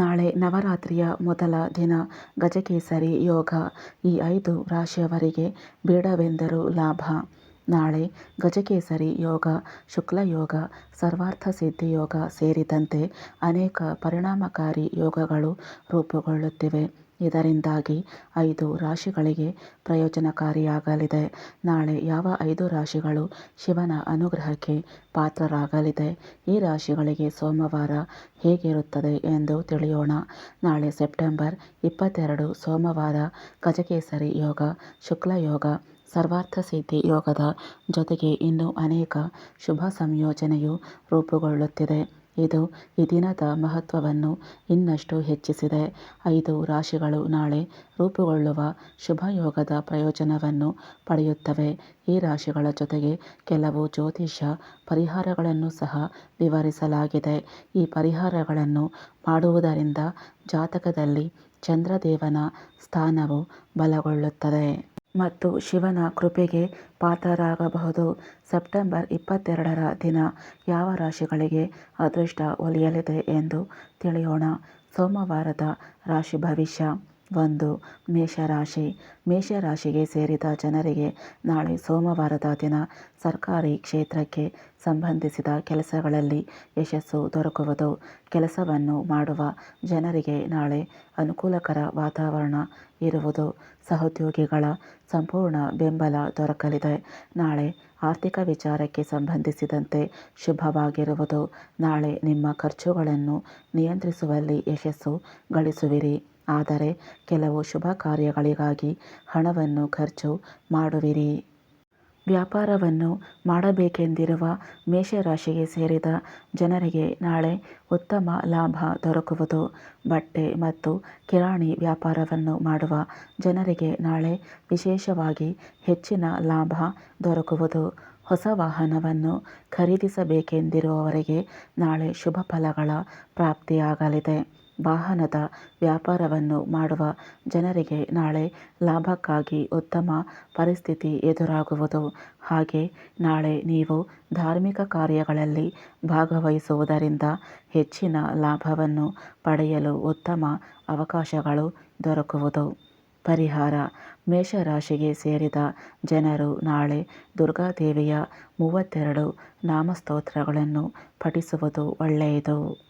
ನಾಳೆ ನವರಾತ್ರಿಯ ಮೊದಲ ದಿನ. ಗಜಕೇಸರಿ ಯೋಗ. ಈ ಐದು ರಾಶಿಯವರಿಗೆ ಬೇಡವೆಂದರೂ ಲಾಭ. ನಾಳೆ ಗಜಕೇಸರಿ ಯೋಗ ಶುಕ್ಲಯೋಗ ಸರ್ವಾರ್ಥಸಿದ್ಧಿ ಯೋಗ ಸೇರಿದಂತೆ ಅನೇಕ ಪರಿಣಾಮಕಾರಿ ಯೋಗಗಳು ರೂಪುಗೊಳ್ಳುತ್ತಿವೆ. ಇದರಿಂದಾಗಿ ಐದು ರಾಶಿಗಳಿಗೆ ಪ್ರಯೋಜನಕಾರಿಯಾಗಲಿದೆ. ನಾಳೆ ಯಾವ ಐದು ರಾಶಿಗಳು ಶಿವನ ಅನುಗ್ರಹಕ್ಕೆ ಪಾತ್ರರಾಗಲಿದೆ? ಈ ರಾಶಿಗಳಿಗೆ ಸೋಮವಾರ ಹೇಗಿರುತ್ತದೆ ಎಂದು ತಿಳಿಯೋಣ. ನಾಳೆ ಸೆಪ್ಟೆಂಬರ್ ಇಪ್ಪತ್ತೆರಡು ಸೋಮವಾರ ಗಜಕೇಸರಿ ಯೋಗ ಶುಕ್ಲಯೋಗ ಸರ್ವಾರ್ಥಸಿದ್ಧಿ ಯೋಗದ ಜೊತೆಗೆ ಇನ್ನೂ ಅನೇಕ ಶುಭ ಸಂಯೋಜನೆಯು ರೂಪುಗೊಳ್ಳುತ್ತಿದೆ. ಇದು ಈ ದಿನದ ಮಹತ್ವವನ್ನು ಇನ್ನಷ್ಟು ಹೆಚ್ಚಿಸಿದೆ. ಐದು ರಾಶಿಗಳು ನಾಳೆ ರೂಪುಗೊಳ್ಳುವ ಶುಭಯೋಗದ ಪ್ರಯೋಜನವನ್ನು ಪಡೆಯುತ್ತವೆ. ಈ ರಾಶಿಗಳ ಜೊತೆಗೆ ಕೆಲವು ಜ್ಯೋತಿಷ್ಯ ಪರಿಹಾರಗಳನ್ನು ಸಹ ವಿವರಿಸಲಾಗಿದೆ. ಈ ಪರಿಹಾರಗಳನ್ನು ಮಾಡುವುದರಿಂದ ಜಾತಕದಲ್ಲಿ ಚಂದ್ರದೇವನ ಸ್ಥಾನವು ಬಲಗೊಳ್ಳುತ್ತದೆ. ಮತ್ತು ಶಿವನ ಕೃಪೆಗೆ ಪಾತ್ರರಾಗಬಹುದು. ಸೆಪ್ಟೆಂಬರ್ ಇಪ್ಪತ್ತೆರಡರ ದಿನ ಯಾವ ರಾಶಿಗಳಿಗೆ ಅದೃಷ್ಟ ಒಲಿಯಲಿದೆ ಎಂದು ತಿಳಿಯೋಣ. ಸೋಮವಾರದ ರಾಶಿ ಭವಿಷ್ಯ. ಒಂದು ಮೇಷರಾಶಿ, ಮೇಷರಾಶಿಗೆ ಸೇರಿದ ಜನರಿಗೆ ನಾಳೆ ಸೋಮವಾರದ ದಿನ ಸರ್ಕಾರಿ ಕ್ಷೇತ್ರಕ್ಕೆ ಸಂಬಂಧಿಸಿದ ಕೆಲಸಗಳಲ್ಲಿ ಯಶಸ್ಸು ದೊರಕುವುದು. ಕೆಲಸವನ್ನು ಮಾಡುವ ಜನರಿಗೆ ನಾಳೆ ಅನುಕೂಲಕರ ವಾತಾವರಣ ಇರುವುದು. ಸಹೋದ್ಯೋಗಿಗಳ ಸಂಪೂರ್ಣ ಬೆಂಬಲ ದೊರಕಲಿದೆ. ನಾಳೆ ಆರ್ಥಿಕ ವಿಚಾರಕ್ಕೆ ಸಂಬಂಧಿಸಿದಂತೆ ಶುಭವಾಗಿರುವುದು. ನಾಳೆ ನಿಮ್ಮ ಖರ್ಚುಗಳನ್ನು ನಿಯಂತ್ರಿಸುವಲ್ಲಿ ಯಶಸ್ಸು ಗಳಿಸುವಿರಿ. ಆದರೆ ಕೆಲವು ಶುಭ ಕಾರ್ಯಗಳಿಗಾಗಿ ಹಣವನ್ನು ಖರ್ಚು ಮಾಡುವಿರಿ. ವ್ಯಾಪಾರವನ್ನು ಮಾಡಬೇಕೆಂದಿರುವ ಮೇಷರಾಶಿಗೆ ಸೇರಿದ ಜನರಿಗೆ ನಾಳೆ ಉತ್ತಮ ಲಾಭ ದೊರಕುವುದು. ಬಟ್ಟೆ ಮತ್ತು ಕಿರಾಣಿ ವ್ಯಾಪಾರವನ್ನು ಮಾಡುವ ಜನರಿಗೆ ನಾಳೆ ವಿಶೇಷವಾಗಿ ಹೆಚ್ಚಿನ ಲಾಭ ದೊರಕುವುದು. ಹೊಸ ವಾಹನವನ್ನು ಖರೀದಿಸಬೇಕೆಂದಿರುವವರಿಗೆ ನಾಳೆ ಶುಭ ಫಲಗಳ ಪ್ರಾಪ್ತಿಯಾಗಲಿದೆ. ವಾಹನದ ವ್ಯಾಪಾರವನ್ನು ಮಾಡುವ ಜನರಿಗೆ ನಾಳೆ ಲಾಭಕ್ಕಾಗಿ ಉತ್ತಮ ಪರಿಸ್ಥಿತಿ ಎದುರಾಗುವುದು. ಹಾಗೆ ನಾಳೆ ನೀವು ಧಾರ್ಮಿಕ ಕಾರ್ಯಗಳಲ್ಲಿ ಭಾಗವಹಿಸುವುದರಿಂದ ಹೆಚ್ಚಿನ ಲಾಭವನ್ನು ಪಡೆಯಲು ಉತ್ತಮ ಅವಕಾಶಗಳು ದೊರಕುವುದು. ಪರಿಹಾರ. ಮೇಷರಾಶಿಗೆ ಸೇರಿದ ಜನರು ನಾಳೆ ದುರ್ಗಾದೇವಿಯ ಮೂವತ್ತೆರಡು ನಾಮಸ್ತೋತ್ರಗಳನ್ನು ಪಠಿಸುವುದು ಒಳ್ಳೆಯದು.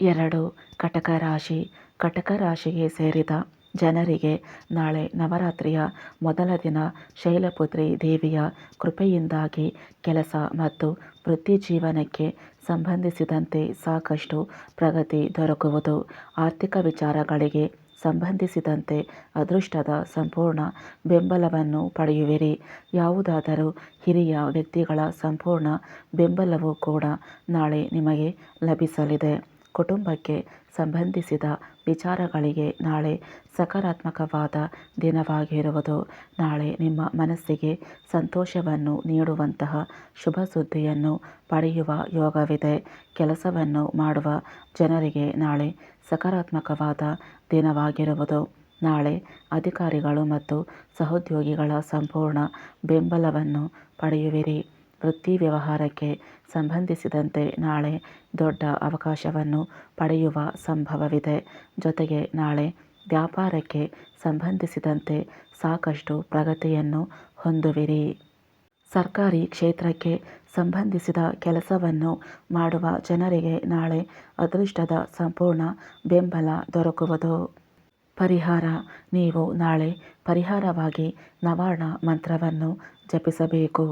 ಎರಡು ಕಟಕ ರಾಶಿ. ಕಟಕ ರಾಶಿಗೆ ಸೇರಿದ ಜನರಿಗೆ ನಾಳೆ ನವರಾತ್ರಿಯ ಮೊದಲ ದಿನ ಶೈಲಪುತ್ರಿ ದೇವಿಯ ಕೃಪೆಯಿಂದಾಗಿ ಕೆಲಸ ಮತ್ತು ವೃತ್ತಿಜೀವನಕ್ಕೆ ಸಂಬಂಧಿಸಿದಂತೆ ಸಾಕಷ್ಟು ಪ್ರಗತಿ ದೊರಕುವುದು. ಆರ್ಥಿಕ ವಿಚಾರಗಳಿಗೆ ಸಂಬಂಧಿಸಿದಂತೆ ಅದೃಷ್ಟದ ಸಂಪೂರ್ಣ ಬೆಂಬಲವನ್ನು ಪಡೆಯುವಿರಿ. ಯಾವುದಾದರೂ ಹಿರಿಯ ವ್ಯಕ್ತಿಗಳ ಸಂಪೂರ್ಣ ಬೆಂಬಲವೂ ಕೂಡ ನಾಳೆ ನಿಮಗೆ ಲಭಿಸಲಿದೆ. ಕುಟುಂಬಕ್ಕೆ ಸಂಬಂಧಿಸಿದ ವಿಚಾರಗಳಿಗೆ ನಾಳೆ ಸಕಾರಾತ್ಮಕವಾದ ದಿನವಾಗಿರುವುದು. ನಾಳೆ ನಿಮ್ಮ ಮನಸ್ಸಿಗೆ ಸಂತೋಷವನ್ನು ನೀಡುವಂತಹ ಶುಭ ಸುದ್ದಿಯನ್ನು ಪಡೆಯುವ ಯೋಗವಿದೆ. ಕೆಲಸವನ್ನು ಮಾಡುವ ಜನರಿಗೆ ನಾಳೆ ಸಕಾರಾತ್ಮಕವಾದ ದಿನವಾಗಿರುವುದು. ನಾಳೆ ಅಧಿಕಾರಿಗಳು ಮತ್ತು ಸಹೋದ್ಯೋಗಿಗಳ ಸಂಪೂರ್ಣ ಬೆಂಬಲವನ್ನು ಪಡೆಯುವಿರಿ. ವೃತ್ತಿ ವ್ಯವಹಾರಕ್ಕೆ ಸಂಬಂಧಿಸಿದಂತೆ ನಾಳೆ ದೊಡ್ಡ ಅವಕಾಶವನ್ನು ಪಡೆಯುವ ಸಂಭವವಿದೆ. ಜೊತೆಗೆ ನಾಳೆ ವ್ಯಾಪಾರಕ್ಕೆ ಸಂಬಂಧಿಸಿದಂತೆ ಸಾಕಷ್ಟು ಪ್ರಗತಿಯನ್ನು ಹೊಂದುವಿರಿ. ಸರ್ಕಾರಿ ಕ್ಷೇತ್ರಕ್ಕೆ ಸಂಬಂಧಿಸಿದ ಕೆಲಸವನ್ನು ಮಾಡುವ ಜನರಿಗೆ ನಾಳೆ ಅದೃಷ್ಟದ ಸಂಪೂರ್ಣ ಬೆಂಬಲ ದೊರಕುವುದು. ಪರಿಹಾರ, ನೀವು ನಾಳೆ ಪರಿಹಾರವಾಗಿ ನವಾರ್ಣ ಮಂತ್ರವನ್ನು ಜಪಿಸಬೇಕು.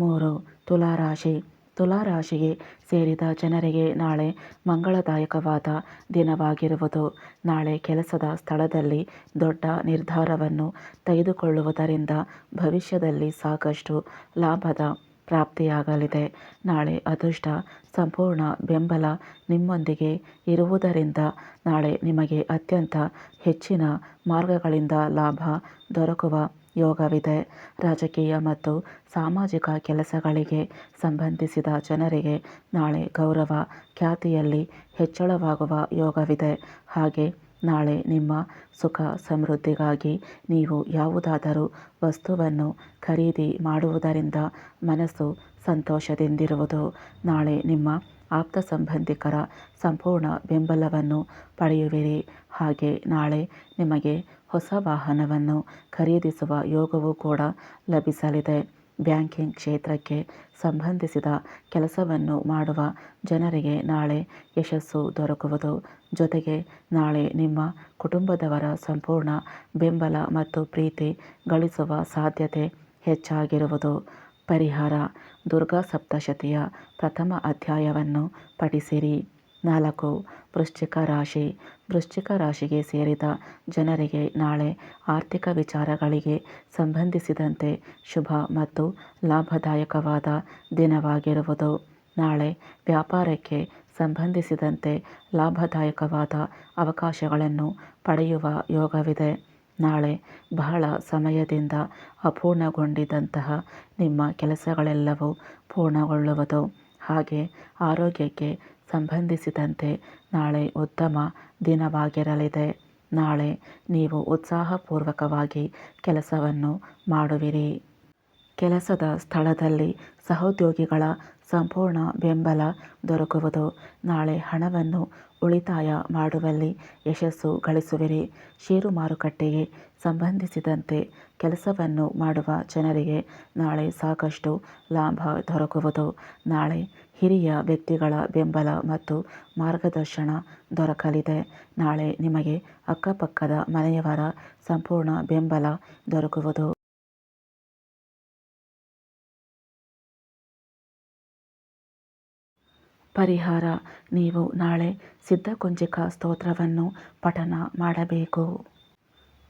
ಮೂರು ತುಲಾರಾಶಿ. ತುಲಾರಾಶಿಗೆ ಸೇರಿದ ಜನರಿಗೆ ನಾಳೆ ಮಂಗಳದಾಯಕವಾದ ದಿನವಾಗಿರುವುದು. ನಾಳೆ ಕೆಲಸದ ಸ್ಥಳದಲ್ಲಿ ದೊಡ್ಡ ನಿರ್ಧಾರವನ್ನು ತೆಗೆದುಕೊಳ್ಳುವುದರಿಂದ ಭವಿಷ್ಯದಲ್ಲಿ ಸಾಕಷ್ಟು ಲಾಭದ ಪ್ರಾಪ್ತಿಯಾಗಲಿದೆ. ನಾಳೆ ಅದೃಷ್ಟ, ಸಂಪೂರ್ಣ ಬೆಂಬಲ ನಿಮ್ಮೊಂದಿಗೆ ಇರುವುದರಿಂದ ನಾಳೆ ನಿಮಗೆ ಅತ್ಯಂತ ಹೆಚ್ಚಿನ ಮಾರ್ಗಗಳಿಂದ ಲಾಭ ದೊರಕುವ ಯೋಗವಿದೆ. ರಾಜಕೀಯ ಮತ್ತು ಸಾಮಾಜಿಕ ಕೆಲಸಗಳಿಗೆ ಸಂಬಂಧಿಸಿದ ಜನರಿಗೆ ನಾಳೆ ಗೌರವ ಖ್ಯಾತಿಯಲ್ಲಿ ಹೆಚ್ಚಳವಾಗುವ ಯೋಗವಿದೆ. ಹಾಗೆ ನಾಳೆ ನಿಮ್ಮ ಸುಖ ಸಮೃದ್ಧಿಗಾಗಿ ನೀವು ಯಾವುದಾದರೂ ವಸ್ತುವನ್ನು ಖರೀದಿ ಮಾಡುವುದರಿಂದ ಮನಸ್ಸು ಸಂತೋಷದಿಂದಿರುವುದು. ನಾಳೆ ನಿಮ್ಮ ಆಪ್ತ ಸಂಬಂಧಿಕರ ಸಂಪೂರ್ಣ ಬೆಂಬಲವನ್ನು ಪಡೆಯುವಿರಿ. ಹಾಗೆ ನಾಳೆ ನಿಮಗೆ ಹೊಸ ವಾಹನವನ್ನು ಖರೀದಿಸುವ ಯೋಗವೂ ಕೂಡ ಲಭಿಸಲಿದೆ. ಬ್ಯಾಂಕಿಂಗ್ ಕ್ಷೇತ್ರಕ್ಕೆ ಸಂಬಂಧಿಸಿದ ಕೆಲಸವನ್ನು ಮಾಡುವ ಜನರಿಗೆ ನಾಳೆ ಯಶಸ್ಸು ದೊರಕುವುದು. ಜೊತೆಗೆ ನಾಳೆ ನಿಮ್ಮ ಕುಟುಂಬದವರ ಸಂಪೂರ್ಣ ಬೆಂಬಲ ಮತ್ತು ಪ್ರೀತಿ ಗಳಿಸುವ ಸಾಧ್ಯತೆ ಹೆಚ್ಚಾಗಿರುವುದು. ಪರಿಹಾರ, ದುರ್ಗಾ ಸಪ್ತಶತಿಯ ಪ್ರಥಮ ಅಧ್ಯಾಯವನ್ನು ಪಠಿಸಿರಿ. ನಾಲ್ಕು. ವೃಶ್ಚಿಕ ರಾಶಿ. ವೃಶ್ಚಿಕ ರಾಶಿಗೆ ಸೇರಿದ ಜನರಿಗೆ ನಾಳೆ ಆರ್ಥಿಕ ವಿಚಾರಗಳಿಗೆ ಸಂಬಂಧಿಸಿದಂತೆ ಶುಭ ಮತ್ತು ಲಾಭದಾಯಕವಾದ ದಿನವಾಗಿರುವುದು. ನಾಳೆ ವ್ಯಾಪಾರಕ್ಕೆ ಸಂಬಂಧಿಸಿದಂತೆ ಲಾಭದಾಯಕವಾದ ಅವಕಾಶಗಳನ್ನು ಪಡೆಯುವ ಯೋಗವಿದೆ. ನಾಳೆ ಬಹಳ ಸಮಯದಿಂದ ಅಪೂರ್ಣಗೊಂಡಿದ್ದಂತಹ ನಿಮ್ಮ ಕೆಲಸಗಳೆಲ್ಲವೂ ಪೂರ್ಣಗೊಳ್ಳುವುದು. ಹಾಗೆ ಆರೋಗ್ಯಕ್ಕೆ ಸಂಬಂಧಿಸಿದಂತೆ ನಾಳೆ ಉತ್ತಮ ದಿನವಾಗಿರಲಿದೆ. ನಾಳೆ ನೀವು ಉತ್ಸಾಹಪೂರ್ವಕವಾಗಿ ಕೆಲಸವನ್ನು ಮಾಡುವಿರಿ. ಕೆಲಸದ ಸ್ಥಳದಲ್ಲಿ ಸಹೋದ್ಯೋಗಿಗಳ ಸಂಪೂರ್ಣ ಬೆಂಬಲ ದೊರಕುವುದು. ನಾಳೆ ಹಣವನ್ನು ಉಳಿತಾಯ ಮಾಡುವಲ್ಲಿ ಯಶಸ್ಸು ಗಳಿಸುವಿರಿ. ಷೇರು ಮಾರುಕಟ್ಟೆಗೆ ಸಂಬಂಧಿಸಿದಂತೆ ಕೆಲಸವನ್ನು ಮಾಡುವ ಜನರಿಗೆ ನಾಳೆ ಸಾಕಷ್ಟು ಲಾಭ ದೊರಕುವುದು. ನಾಳೆ ಹಿರಿಯ ವ್ಯಕ್ತಿಗಳ ಬೆಂಬಲ ಮತ್ತು ಮಾರ್ಗದರ್ಶನ ದೊರಕಲಿದೆ. ನಾಳೆ ನಿಮಗೆ ಅಕ್ಕಪಕ್ಕದ ಮನೆಯವರ ಸಂಪೂರ್ಣ ಬೆಂಬಲ ದೊರಕುವುದು. ಪರಿಹಾರ, ನೀವು ನಾಳೆ ಸಿದ್ಧಕುಂಜಿಕ ಸ್ತೋತ್ರವನ್ನು ಪಠನ ಮಾಡಬೇಕು.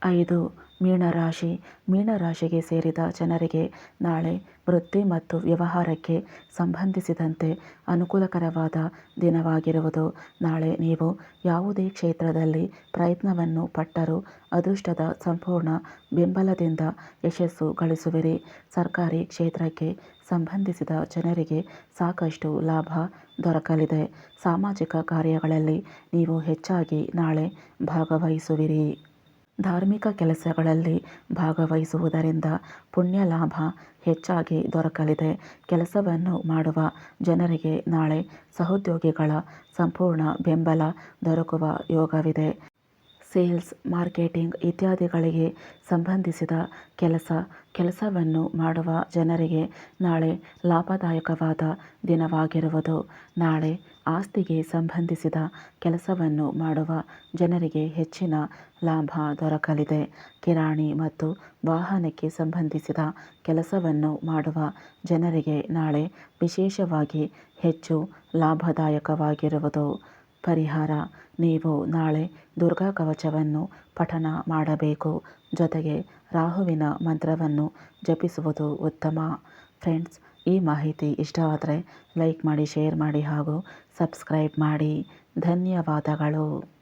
ಐದು ಮೀನರಾಶಿ. ಮೀನರಾಶಿಗೆ ಸೇರಿದ ಜನರಿಗೆ ನಾಳೆ ವೃತ್ತಿ ಮತ್ತು ವ್ಯವಹಾರಕ್ಕೆ ಸಂಬಂಧಿಸಿದಂತೆ ಅನುಕೂಲಕರವಾದ ದಿನವಾಗಿರುವುದು. ನಾಳೆ ನೀವು ಯಾವುದೇ ಕ್ಷೇತ್ರದಲ್ಲಿ ಪ್ರಯತ್ನವನ್ನು ಪಟ್ಟರೂ ಅದೃಷ್ಟದ ಸಂಪೂರ್ಣ ಬೆಂಬಲದಿಂದ ಯಶಸ್ಸು ಗಳಿಸುವಿರಿ. ಸರ್ಕಾರಿ ಕ್ಷೇತ್ರಕ್ಕೆ ಸಂಬಂಧಿಸಿದ ಜನರಿಗೆ ಸಾಕಷ್ಟು ಲಾಭ ದೊರಕಲಿದೆ. ಸಾಮಾಜಿಕ ಕಾರ್ಯಗಳಲ್ಲಿ ನೀವು ಹೆಚ್ಚಾಗಿ ನಾಳೆ ಭಾಗವಹಿಸುವಿರಿ. ಧಾರ್ಮಿಕ ಕೆಲಸಗಳಲ್ಲಿ ಭಾಗವಹಿಸುವುದರಿಂದ ಪುಣ್ಯ ಲಾಭ ಹೆಚ್ಚಾಗಿ ದೊರಕಲಿದೆ. ಕೆಲಸವನ್ನು ಮಾಡುವ ಜನರಿಗೆ ನಾಳೆ ಸಹೋದ್ಯೋಗಿಗಳ ಸಂಪೂರ್ಣ ಬೆಂಬಲ ದೊರಕುವ ಯೋಗವಿದೆ. ಸೇಲ್ಸ್, ಮಾರ್ಕೆಟಿಂಗ್ ಇತ್ಯಾದಿಗಳಿಗೆ ಸಂಬಂಧಿಸಿದ ಕೆಲಸ, ಕೆಲಸವನ್ನು ಮಾಡುವ ಜನರಿಗೆ ನಾಳೆ ಲಾಭದಾಯಕವಾದ ದಿನವಾಗಿರುವುದು. ನಾಳೆ ಆಸ್ತಿಗೆ ಸಂಬಂಧಿಸಿದ ಕೆಲಸವನ್ನು ಮಾಡುವ ಜನರಿಗೆ ಹೆಚ್ಚಿನ ಲಾಭ ದೊರಕಲಿದೆ. ಕಿರಾಣಿ ಮತ್ತು ವಾಹನಕ್ಕೆ ಸಂಬಂಧಿಸಿದ ಕೆಲಸವನ್ನು ಮಾಡುವ ಜನರಿಗೆ ನಾಳೆ ವಿಶೇಷವಾಗಿ ಹೆಚ್ಚು ಲಾಭದಾಯಕವಾಗಿರುವುದು. ಪರಿಹಾರ. ನೀವು ನಾಳೆ ದುರ್ಗಾ ಕವಚವನ್ನು ಪಠನ ಮಾಡಬೇಕು. ಜೊತೆಗೆ ರಾಹುವಿನ ಮಂತ್ರವನ್ನು ಜಪಿಸುವುದು ಉತ್ತಮ. ಫ್ರೆಂಡ್ಸ್, ಈ ಮಾಹಿತಿ ಇಷ್ಟವಾದರೆ ಲೈಕ್ ಮಾಡಿ, ಶೇರ್ ಮಾಡಿ ಹಾಗೂ ಸಬ್ಸ್ಕ್ರೈಬ್ ಮಾಡಿ. ಧನ್ಯವಾದಗಳು.